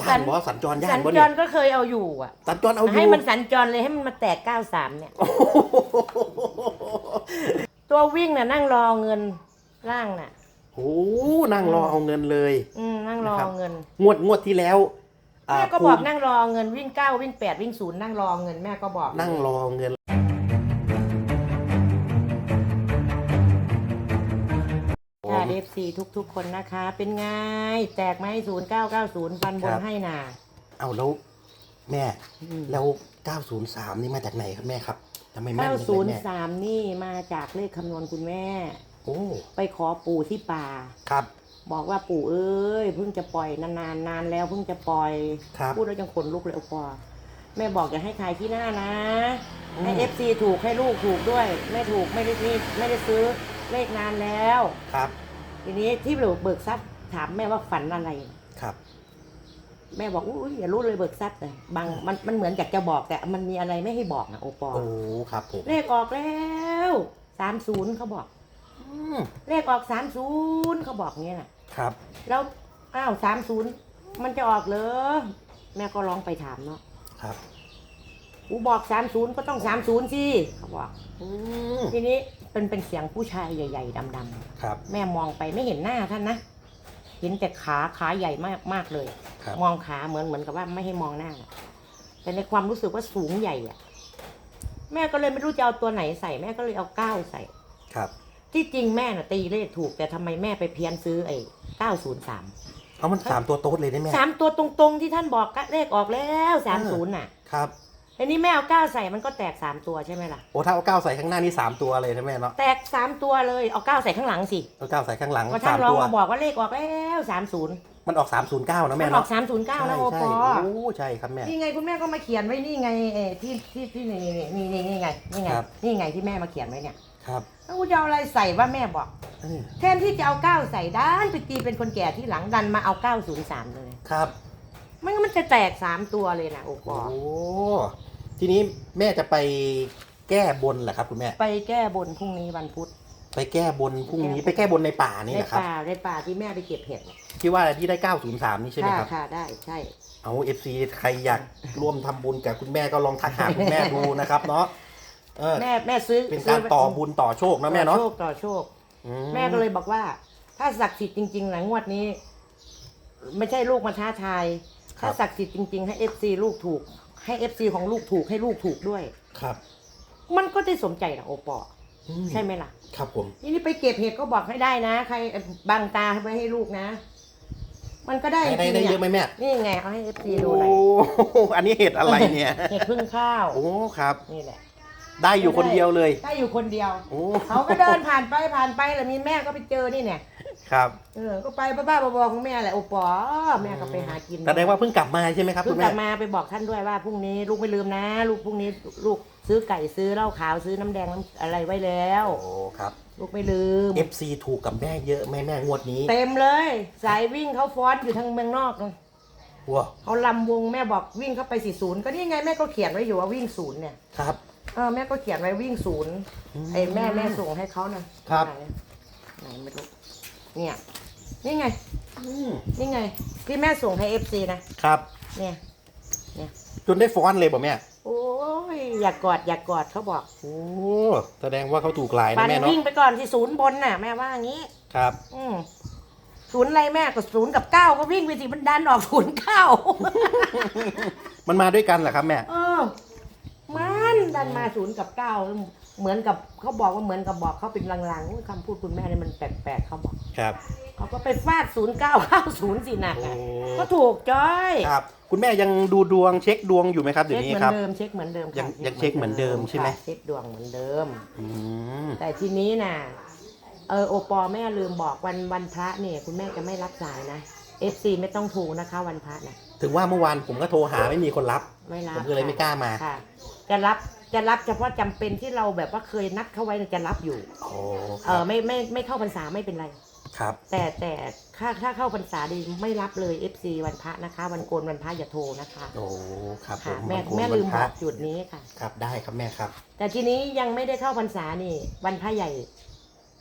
ย่านบอสัญจรย่าสันญบ่จเนี่ยรก็เคยเอาอยู่อะ สัญจรเอาอยู่ให้มันสัญจรเลยให้มันมาแตก 93 เนี่ยตัววิ่งน่ะนั่งรอเงินล่างน่ะ โอ้นั่งรอเอาเงินเลย อืมนั่งรอนะครับ เงินงวดงวดที่แล้วอ่าแม่ก็บอกภูมินั่งรอเงินวิ่งเก้าวิ่งแปดวิ่งศูนย์นั่งรอเงินแม่ก็บอก นั่งรอเงิน ค่ะเอฟซีทุกๆ คนนะคะ เป็นไงแตกไหมศูนย์เก้าเก้าศูนย์ฟันบนให้น่ะ เอาแล้วแม่ อืม แล้ว 903 นี่มาจากไหนครับแม่ครับทำไมแม่เก้าถึงศูนได้ย์แม่สามนี่มาจากเลขคำนวณคุณแม่ โอ้ไปขอปู่ที่ป่า ครับบอกว่าปู่เอ้ยเพิ่งจะปล่อยนานๆนานแล้วเพิ่งจะปล่อย ครับพูดแล้วยังขนลุกเลยโอปอแม่บอกอย่าให้ขายที่หน้านะอืมให้เอฟซีถูกให้ลูกถูกด้วย ไม่ถูกไม่ได้นี่ไม่ได้ซื้อเลขนานแล้ว ครับ ทีนี้ที่เบิกเบิกทรัพย์ถามแม่ว่าฝันอะไร ครับ แม่บอกอุ้ยอย่ารู้เลยเบิกทรัพย์เลยบางมันมันเหมือนอยากจะบอกแต่มันมีอะไรไม่ให้บอกนะโอปอโอ้ครับผมเลขออกแล้วสามศูนย์เขาบอกอืมเลขออกสามศูนย์เขาบอกเงี้ยน่ะครับ แล้วอ้าวสามศูนย์มันจะออกเหรอแม่ก็ลองไปถามเนาะครับ กูบอกสามศูนย์ก็ต้องสามศูนย์สิเขาบอกอืมทีนี้เป็นเป็นเสียงผู้ชายใหญ่ ๆดำครับ ๆแม่มองไปไม่เห็นหน้าท่านนะเห็นแต่ขาขาใหญ่มากมากเลย ครับ มองขาเหมือนเหมือนกับว่าไม่ให้มองหน้า แต่ในความรู้สึกว่าสูงใหญ่อะแม่ก็เลยไม่รู้จะเอาตัวไหนใส่แม่ก็เลยเอาเก้าใส่ ครับ ที่จริงแม่น่ะตีเลขถูกแต่ทำไมแม่ไปเพี้ยนซื้อไอ้เก้าศูนย์สาม เอามันสามตัวโต๊ดเลยได้ไหมสามตัวตรงๆที่ท่านบอกเลขออกแล้วสามศูนย์น่ะ ครับ ทีนี้แม่เอาเก้าใส่มันก็แตกสามตัวใช่ไหมล่ะ โอ้ถ้าเอาเก้าใส่ข้างหน้านี่สามตัวเลยนะแม่เนาะแตกสามตัวเลยเอาเก้าใส่ข้างหลังสิเอาเก้าใส่ข้างหลังก็สาท่านมรองตัว มาบอกว่าเลขออกแล้วสามศูนย์มันออกสามศูนย์เก้านะมัแม่นออเนาะกสามศูนย์เก้านะโอใช่ปอ ใช่โอ้ใช่ครับแม่ นี่ไงคุณแม่ก็มาเขียนไว้นี่ไงเอ่อที่ที่ที่นี่นี่นี่นี่ไงนี่ไงครับ นี่ไงที่แม่มาเขียนไว้เนี่ยครับแล้วกูจะเอาอะไรใส่ว่าแม่บอก เออแทนที่จะเอาเก้าใส่ด้านไปตีเป็นคนแก่ที่หลังดันมาเอาเก้าศูนย์สามเลย ครับ ไม่งั้นมันจะแตกสามตัวเลยนะโอปโอ้อทีนี้แม่จะไปแก้บนเหรอครับคุณแม่ ไปแก้บนพรุ่งนี้วันพุธ ไปแก้บนพรุ่งนี้ไปแก้บนในป่านี่ในเหรอครับ ป่าในป่าที่แม่ไปเก็บเห็ดเนี่ยที่ว่าที่ได้ 903 นี่ใช่ไหมครับ ค่ะได้ใช่ เอา FC ใครอยากร่วมทำบุญกับคุณแม่ก็ลองทักหาคุณแม่ดูนะครับเนาะเออแม่แม่ซื้อเป็นการต่อบุญต่อโชคนะแม่เนาะต่อโชคต่อโชค อืแม่ก็เลยบอกว่า ถ้าศักดิ์สิทธิ์จริงๆนะงวดนี้ ไม่ใช่ลูกมาท้าทาย ถ้าศักดิ์สิทธิ์จริง ๆ ให้เอฟซีลูกถูก ให้เอฟซีของลูกถูกให้ลูกถูกด้วย ครับ มันก็ได้สมใจนะโอปออืใช่ไหมล่ะ ครับผม นี่นี่ไปเก็บเห็ดก็บอกให้ได้นะ ใครบังตาไว้ให้ลูกนะ มันก็ได้ได้ได้ได้เยอะไหมแม่ นี่ไงเอาให้เอฟซีดูโอ้หน่อยอันนี้เห็ดอะไรเนี่ย เห็ดพึ่งข้าว โอ้ครับ นี่แหละ ได้อยู่คนเดียวเลย ได้อยู่คนเดียว โอ้เขาก็เดินผ่านไปผ่านไปแล้วมีแม่ก็ไปเจอนี่เนี่ย ครับเออ ก็ไปบ้าๆบอๆของแม่แหละโอปอแม่ก็ไปหากินแสดงว่าเพิ่งกลับมาใช่ไหมครับเพิ่คุงณกแม่ลับมาไปบอกท่านด้วยว่าพรุ่งนี้ลูกไม่ลืมนะ ลูกพรุ่งนี้ลูกซื้อไก่ซื้อเหล้าขาวซื้อน้ำแดงน้ำอะไรไว้แล้ว โอ้ครับ ลูกไม่ลืม FC ถูกกับแม่เยอะไหมแม่งวดนี้เต็มเลย สายวิ่งเขาฟ้อนอยู่ทางเมืองนอกเลยว้าเขาลำวงแม่บอกวิ่งเข้าไปสี่ศูนย์ก็นี่ไงแม่ก็เขียนไว้อยู่ว่าวิ่งศูนย์เนี่ยครับ เออแม่ก็เขียนไว้วิ่งศูนย์อืมไอ้แม่แม่ส่งให้เขานะครับ ไหนไหนไม่รู้ เนี่ย นี่ไง อืมนี่ไง ที่แม่ส่งให้เอฟซีนะครับ เนี่ย จนได้ฟ้อนเลยบ่แม่ โอ้ย อยากกอด อยากกอดเขาบอกโอ้แสดงว่าเขาถูกหลายปันะนแม่เนาะวิ่งไปก่อนที่ศูนย์บนน่ะ แม่ว่าอย่างนี้ ครับ อืมศูนย์อะไรแม่ก็ศูนย์กับเก้าก็วิ่งไปสิมันดันออกศูนย์เก้า มันมาด้วยกันเหรอครับแม่ เออ มันดันมาศูนย์กับเก้า เหมือนกับเขาบอกว่าเหมือนกับบอกเขาเป็นลางๆอุ๊ยคำพูดคุณแม่นี่มันแปลกๆเขาบอกครับ เขาก็ไปฟาดศูนย์เก้าเข้าศูนย์สินะโอ้ ก็ถูกจ้อยครับ คุณแม่ยังดูดวงเช็คดวงอยู่ไหมครับเดี๋ยวนี้เช็คเหมือครับนเดิมเช็คเหมือนเดิมยังค่ะยังเช็คเหมือนเดิมใช่ไหม ค่ะเช็คดวงเหมือนเดิม อืมแต่ทีนี้น่ะ เออโอปอแม่ลืมบอกวันวันพระเนี่ย คุณแม่จะไม่รับสายนะเอฟซีไม่ต้องถูนะคะ วันพระนะถึงว่าเมื่อวานผมก็โทรหาไม่มีคนรับ ไม่รับผมก็เลยไม่กล้ามา ค่ะ จะรับ จะรับเฉพาะจำเป็นที่เราแบบว่าเคยนัดเขาไว้จะรับอยู่ โอ้เออไม่ไม่ไม่เข้าพรรษาไม่เป็นไร ครับ แต่แต่ถ้าถ้าเข้าพรรษาดีไม่รับเลย FC วันพระนะคะ วันโกนวันพระอย่าโทรนะคะโอ้ ครับผค่ะมแม่วันโกนแม่วันลืมพบระอกจุดนี้ค่ะ ครับ ได้ครับแม่ครับ แต่ทีนี้ยังไม่ได้เข้าพรรษานี่ วันพระใหญ่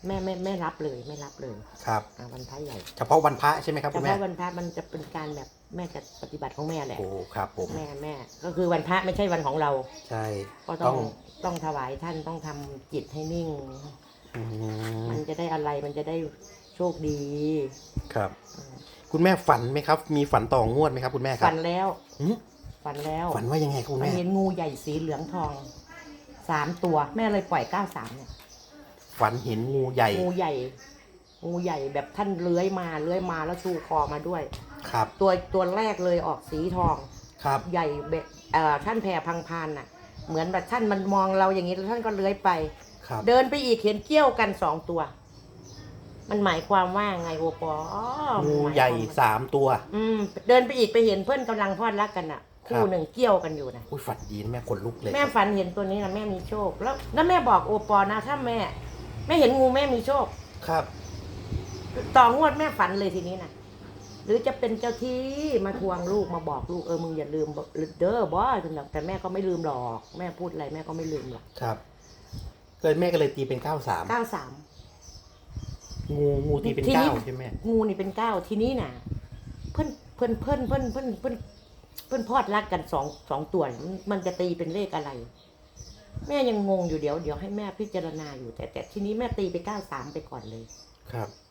แม่ไม่ไม่รับเลยไม่รับเลยครับ อะวันพระใหญ่เฉพาะวันพระใช่ไหมครับเฉคุณแม่ พาะวันพระมันจะเป็นการแบบ แม่จะปฏิบัติของแม่แหละโอ้ครับผมแม่แม่ก็คือวันพระไม่ใช่วันของเรา ใช่ก็ต้องต้องถวายท่านต้องทำจิตให้นิ่งอืมมันจะได้อะไรมันจะได้โชคดีครับ คุณแม่ฝันไหมครับ มีฝันต่องวดไหมครับคุณแม่ครัฝับนแล้วหืมฝันแล้วฝันว่ายังไงครับคุณมันแม่เห็นงูใหญ่สีเหลืองทองสามตัวแม่เลยปล่อยเก้าสามเนี่ยฝันเห็นงูใหญ่ งูใหญ่ งูใหญ่แบบท่านเลื้อยมาเลื้อยมาแล้วชูคอมาด้วย ครับ ตัวตัวแรกเลยออกสีทองครับ ใหญ่เบะเอ่อท่านแผ่พังพานน่ะ เหมือนแบบท่านมันมองเราอย่างนี้แล้วท่านก็เลื้อยไป ครับ เดินไปอีกเห็นเกี้ยวกันสองตัว มันหมายความว่าไงโอปออ๋องูมันายใหญ่ความว่าสามตัว อืม เดินไปอีกไปเห็นเพื่อนกำลังพลอดรักกันอะ ครับ คู่หนึ่งเกี้ยวกันอยู่นะ อุ้ยฝันดีนะแม่ขนลุกเลย แม่ฝันเห็นตัวนี้นะแม่มีโชค แล้วแล้วแม่บอกโอปอนะถ้าแม่แม่เห็นงูแม่มีโชค ครับ ต่องวดแม่ฝันเลยทีนี้นะห รือจะเป็นเจ้าที่มาทวงลูกมาบอกลูกเออมึงอย่าลืมเด้อบอสแต่แม่ก็ไม่ลืมหรอก แม่พูดอะไรแม่ก็ไม่ลืมหรอกครับก็เลยแม่ก็เลยตีเป็นเก้าสามเก้าสามงูงูตีเป็นทีนี้เก้าใช่ไหมงูนี่เป็นเก้าทีนี้น่ะ เพื่อนเพื่อนเพื่อนเพื่อนเพื่อนเพื่อนเพื่อนพอดรักกันสองสองตัวมันมันจะตีเป็นเลขอะไร แม่ยังงงอยู่เดี๋ยวเดี๋ยวให้แม่พิจารณาอยู่แต่แต่ทีนี้แม่ตีไปเก้าสามไปก่อนเลยครับเ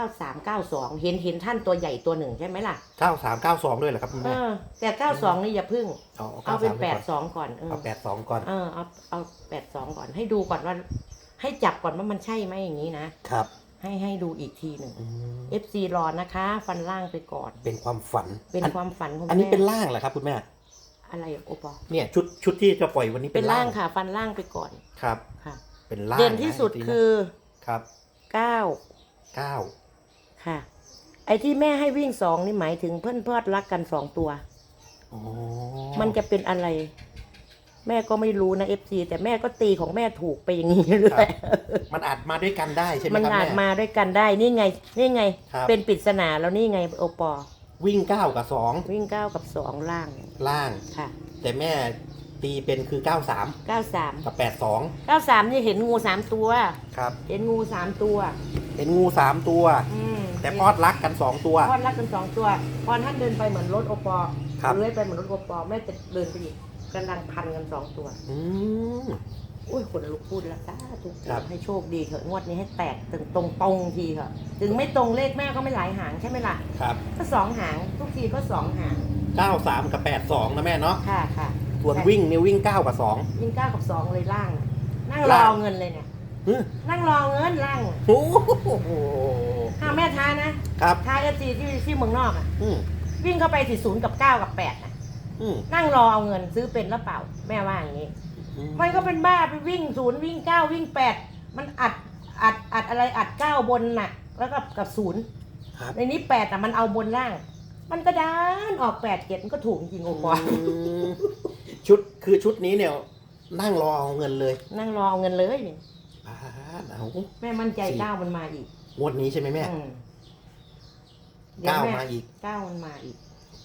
ก้าสามเก้าสองเห็นเห็นท่านตัวใหญ่ตัวหนึ่งใช่ไหมล่ะเก้าสามเก้าสองด้วยเหรอครับคุณเอแม่อแต่เก้าสองนี่อย่าพึ่ง เอาเอาเป็น93แปดไว้สก่อนองก่อนเออเอาแปดสองก่อนเออเอาเอาแปดสองก่อน ให้ดูก่อนว่า ให้จับก่อนว่ามันใช่ไหมอย่างนี้นะครับให้ให้ดูอีกทีหนึ่ง อืม FC รอนะคะ ฟันล่างไปก่อน เป็นความฝันเป็นอัความฝันของอันนี้แม่เป็นล่างเหรอครับคุณแม่อะไรโอปอเนี่ยชุดชุดที่จะปล่อยวันนี้เป็เป็นนล่าล่างงค่ะ ฟันล่างไปก่อนครับ ค่ะ เป็นล่างเด่นที่สุดนะคือ ครับเก้าเก้า ค่ะ ไอ้ที่แม่ให้วิ่งสองนี่หมายถึงเพื่อนเพื่อนรักกันสองตัวอ๋อมันจะเป็นอะไร แม่ก็ไม่รู้นะเอฟซีแต่แม่ก็ตีของแม่ถูกไปอย่างนี้เรื่ครัอบยมันอาจมาด้วยกันได้ใช่ไหมมันครับอาจแม่ มาด้วยกันได้นี่ไง นี่ไง ครับ เป็นปริศนาแล้วนี่ไงโอปอ วิ่งเก้ากับสองวิ่งเก้ากับสองล่างล่าง ค่ะแต่แม่ตีเป็นคือเก้าสามเก้าสามกับแปดสองเก้าสามนี่เห็นงูสามตัว ครับ เห็นงูสามตัวเป็นงูสามตัว อืม แต่พอดรักกันสองตัว พอดรักกันสองตัว พอท่านเดินไปเหมือนรถโอปอครับ เลื้อยไปเหมือนรถโอปอแม่จะเดินไปอีกกำลังพันกันสองตัว อืม อุ้ยคนลุกพูดแล้วจ้าทุกครับ ให้โชคดีเถอะงวดนี้ให้แตกตรงตรงตรงๆทีเถอะถึงไม่ตรงเลขแม่ก็ไม่หลายหางใช่ไหมล่ะครับก็สองหางทุกทีก็สองหางเก้าสามกับแปดสองนะแม่เนาะค่ะค่ะส่วนวิ่งเนี่ยวิ่งเก้ากับสอง ยิงเก้ากับสองเลยล่างน่ะนั่งรอล่าง เงินเลยเนี่ยฮึนั่งรอเงินล่างโอ้โหถ้า แม่ท้ายนะครับ ท้ายเอฟซีที่ที่เมืองนอกอะ อืมวิ่งเข้าไปที่ศูนย์กับเก้ากับแปดน่ะอืมนั่งรอเอาเงินซื้อเป็นหรือเปล่า แม่ว่าอย่างนี้ อืมมันก็เป็นบ้าไปวิ่งศูนย์วิ่งเก้าวิ่งแปดมันอัดอัดอัดอะไรอัดเก้าบนน่ะ แล้วก็กับศูนย์ครับในนี้แปดอะมันเอาบนล่าง มันก็ด้านออกแปดเจ็ดมันก็ถูกจริงโอ้ปออืมชุดคือชุดนี้เนี่ย นั่งรอเอาเงินเลยนั่งรอเอาเงินเลยนี่พาดเอาแม่มั่นใจสี่เก้ามันมาอีก งวดนี้ใช่ไหมแม่อืมเดี๋ยวเก้าแม่มาอีก เก้ามันมาอีก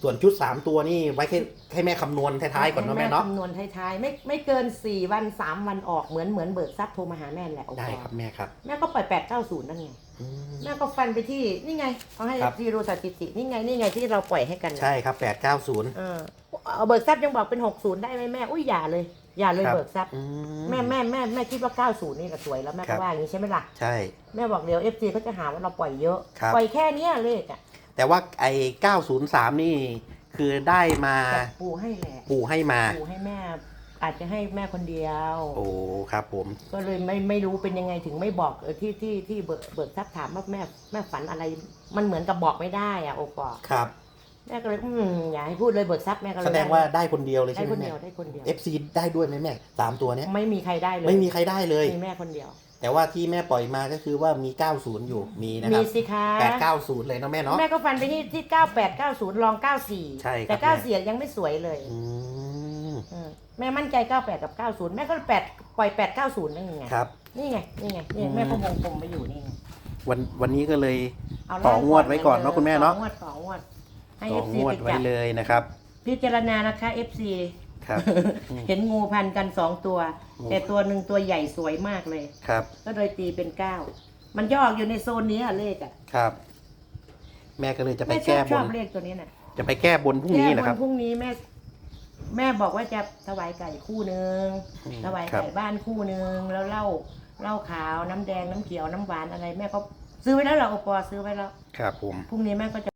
ส่วนชุดสามตัวนี่ไว้ให้ให้แม่คำนวณท้ายๆก่อนเนาะแม่เนาะคำนวณท้ายๆไม่ไม่เกินสี่วันสามวันออกเหมือนเหมือนเบิกทรัพย์โทรมาหาแม่แหละโอ้ได้ปอครับแม่ครับแม่ก็ปล่อยแปดเก้าศูนย์นั่นไงอืม แม่ก็ฟันไปที่นี่ไงเขาให้ครับที่รู้สถิตินี่ไงนี่ไงที่เราปล่อยให้กันน่ะใช่ครับแปดเก้าศูนย์เออเอาเบิกทรัพย์ยังบอกเป็นหกศูนย์ได้ไหมแม่อุ้ยอย่าเลย อย่าเลยครับ เบิกทรัพย์แม่แม่แม่แม่คิดว่าเก้าศูนย์นี่ก็สวยแล้วแม่ครัก็บว่าอย่างนี้ใช่ไหมล่ะ ใช่ แม่บอกเดี๋ยวเอฟซีเขาจะหาว่าเราปล่อยเยอะ ครับ ปล่อยแค่เนี้ยเลขอะแต่ว่าไอ้เก้าศูนย์สามนี่คือได้มาแต่ปู่ให้แหละปู่ให้มา ปู่ให้แม่ อาจจะให้แม่คนเดียว โอ้ครับผม ก็เลยไม่ไม่รู้เป็นยังไงถึงไม่บอกเออที่ที่ที่เบิกเบิกทรัพย์ถามว่าแม่แม่ฝันอะไร มันเหมือนกับบอกไม่ได้อะโอปอ ครับ แม่ก็เลยอืมอย่าให้พูดเลยเบิกทรัพย์แม่ก็เลยแสดงว่าได้คนเดียวเลยได้ใช่ไหมคนแม่เดียวได้คนเดียว FC ได้ด้วยไหมแม่สามตัวเนี้ยไม่มีใครได้เลยไม่มีใครได้เลย มีแม่คนเดียว แต่ว่าที่แม่ปล่อยมาก็คือว่ามี 90 อยู่มีนะคมีรับสิคะ890 เลยเนาะแม่เนาะ แม่ก็ฟันไปที่ที่ 98 90 ลอง 94 ใช่ครับแต่ แม่ 94 ยังไม่สวยเลยอืมเออแม่มั่นใจ 98 กับ 90 แม่ก็8ปล่อย 8 90 นั่นไง ครับ นี่ไง นี่ไงนี่อืมแม่ก็วงกลมไปอยู่นี่ไงวันวันนี้ก็เลย เอาต่องวดไว้ก่อนเนาะคุณแม่เนาะต่องวดต่องวด ให้ต่อ FC งวไปดไว้จับเลยนะครับ พิจารณานะคะ FC ครับ เห็นงูพันกัน2ตัว งู แต่ตัวหนึ่งตัวใหญ่สวยมากเลย ครับ ก็เลยตีเป็น9มันย่ออยู่ในโซนนี้อะเลขอะครับ แม่ก็เลยจะไปแม่ชอแก้บบชอน บเลขตัวนี้น่ะจะไปแก้บนพรุ่งนี้แก้เหรอครับวันพรุ่งนี้แม่ แม่บอกว่าจะถวายไก่คู่หนึ่งอืมถวายครับ ไก่บ้านคู่หนึ่งแล้วเหล้าเหล้าขาวน้ำแดงน้ำเขียวน้ำหวานอะไร แม่ก็ซื้อไว้แล้วเหราโอปอซื้อไว้แล้วครับผม พรุ่งนี้แม่ก็จะ